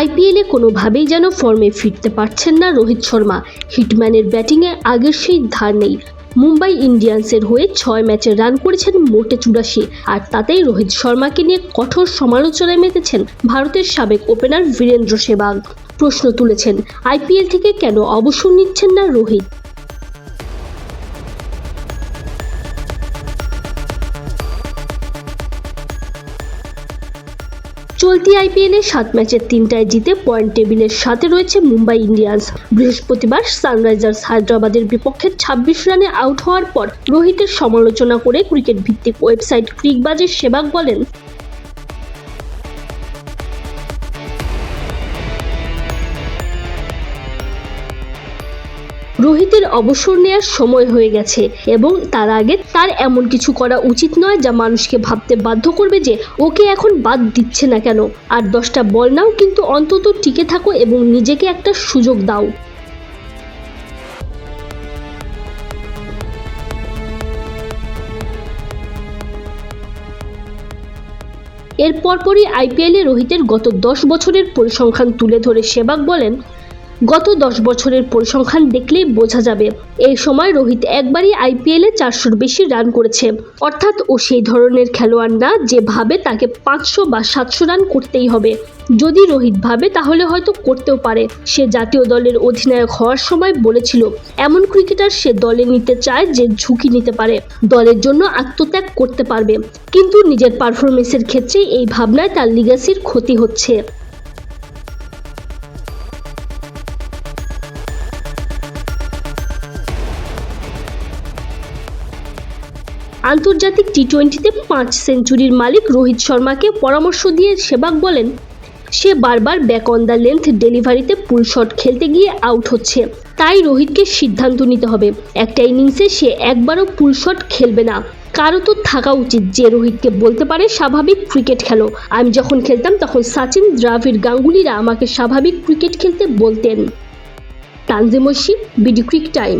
আইপিএলে কোনোভাবেই যেন ফর্মে ফিরতে পারছেন না রোহিত শর্মা। হিটম্যানের ব্যাটিংয়ে আগের সেই ধার নেই। মুম্বাই ইন্ডিয়ান্সের হয়ে ছয় ম্যাচে রান করেছেন মোটে চুরাশি, আর তাতেই রোহিত শর্মাকে নিয়ে কঠোর সমালোচনায় মেতেছেন ভারতের সাবেক ওপেনার বীরেন্দ্র সেবাগ। প্রশ্ন তুলেছেন, আইপিএল থেকে কেন অবসর নিচ্ছেন না রোহিত? চলতি আইপিএলে সাত ম্যাচের তিনটায় জিতে পয়েন্ট টেবিলের সাথে রয়েছে মুম্বাই ইন্ডিয়ান্স। বৃহস্পতিবার সানরাইজার্স হায়দ্রাবাদের বিপক্ষে ছাব্বিশ রানে আউট হওয়ার পর রোহিতের সমালোচনা করে ক্রিকেট ভিত্তিক ওয়েবসাইট ক্রিকবাজের সেবাক বলেন রোহিতের অবসর নেওয়ার সময় হয়ে গেছে এবং তার আগে তার এমন কিছু করা উচিত নয় যা মানুষকে ভাবতে বাধ্য করবে যে ওকে এখন বাদ দিচ্ছে না কেন। আর দশটা বল নাও, কিন্তু অন্তত টিকে থাকো এবং নিজেকে একটা সুযোগ দাও। এর পরপরই আইপিএলে রোহিতের গত দশ বছরের পরিসংখ্যান তুলে ধরে সেবাগ বলেন গত দশ বছরের পরিসংখ্যান দেখলেই বোঝা যাবে। এই সময় রোহিত একবারই আইপিএলে চারশোর বেশি রান করেছে। অর্থাৎ ও সেই ধরনের খেলোয়াড় না যে ভাবে তাকে পাঁচশো বা সাতশো রান করতেই হবে। যদি রোহিত ভাবে, তাহলে হয়তো করতেও পারে। সে জাতীয় দলের অধিনায়ক হওয়ার সময় বলেছিল, এমন ক্রিকেটার সে দলে নিতে চায় যে ঝুঁকি নিতে পারে। দলের জন্য আত্মত্যাগ করতে পারবে। কিন্তু নিজের পারফরমেন্সের ক্ষেত্রে এই ভাবনায় তার লিগাসির ক্ষতি হচ্ছে। আন্তর্জাতিক টি টোয়েন্টিতে পাঁচ সেঞ্চুরির মালিক রোহিত শর্মাকে পরামর্শ দিয়ে সেবাগ বলেন, সে বারবার ব্যাক অন দ্য লেন্থ ডেলিভারিতে পুল শট খেলতে গিয়ে আউট হচ্ছে। তাই রোহিতকে সিদ্ধান্ত নিতে হবে। একটা ইনিংসে সে একবারও পুল শট খেলবে না। কারও তো থাকা উচিত যে রোহিতকে বলতে পারে স্বাভাবিক ক্রিকেট খেলো। আমি যখন খেলতাম তখন সচিন দ্রাভিড গাঙ্গুলিরা আমাকে স্বাভাবিক ক্রিকেট খেলতে বলতেন। Tanjim Oishi, BD cric time.